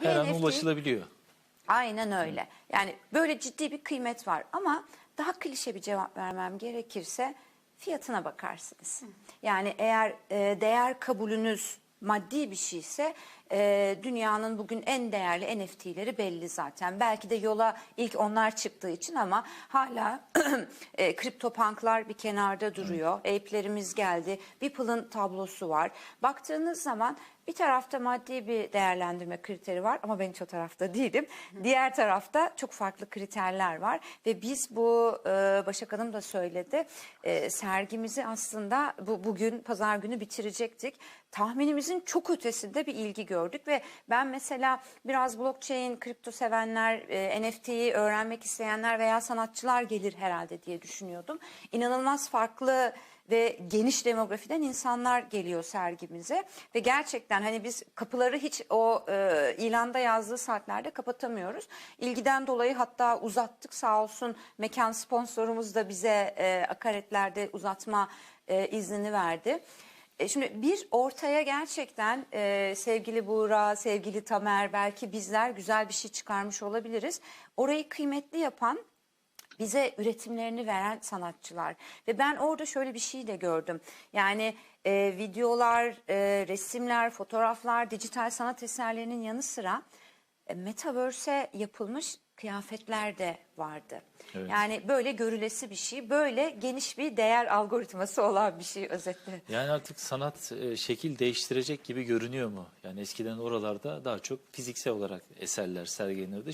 Bir Her an ulaşılabiliyor. Aynen öyle. Yani böyle ciddi bir kıymet var ama daha klişe bir cevap vermem gerekirse fiyatına bakarsınız. Yani eğer e, değer kabulünüz maddi bir şeyse e, dünyanın bugün en değerli NFT'leri belli zaten. Belki de yola ilk onlar çıktığı için ama hala e, kripto punklar bir kenarda duruyor. Ape'lerimiz geldi. Beeple'ın tablosu var. Baktığınız zaman bir tarafta maddi bir değerlendirme kriteri var ama ben hiç o tarafta değilim. Diğer tarafta çok farklı kriterler var ve biz bu e, Başak Hanım da söyledi e, sergimizi aslında bu bugün pazar günü bitirecektik. Tahminimizin çok ötesinde bir ilgi gördük ve ben mesela biraz blockchain, kripto sevenler, e, NFT'yi öğrenmek isteyenler veya sanatçılar gelir herhalde diye düşünüyordum. İnanılmaz farklı ve geniş demografiden insanlar geliyor sergimize ve gerçekten hani biz kapıları hiç o e, ilanda yazdığı saatlerde kapatamıyoruz. İlgiden dolayı hatta uzattık sağ olsun mekan sponsorumuz da bize e, akaretlerde uzatma e, iznini verdi. E, Şimdi bir ortaya gerçekten e, sevgili Buğra, sevgili Tamer belki bizler güzel bir şey çıkarmış olabiliriz. Orayı kıymetli yapan bize üretimlerini veren sanatçılar ve ben orada şöyle bir şey de gördüm. Yani e, videolar, e, resimler, fotoğraflar, dijital sanat eserlerinin yanı sıra e, metaverse'e yapılmış kıyafetler de vardı. Evet. Yani böyle görülesi bir şey, böyle geniş bir değer algoritması olan bir şey özetle. Yani artık sanat e, şekil değiştirecek gibi görünüyor mu? Yani eskiden oralarda daha çok fiziksel olarak eserler sergilenirdi.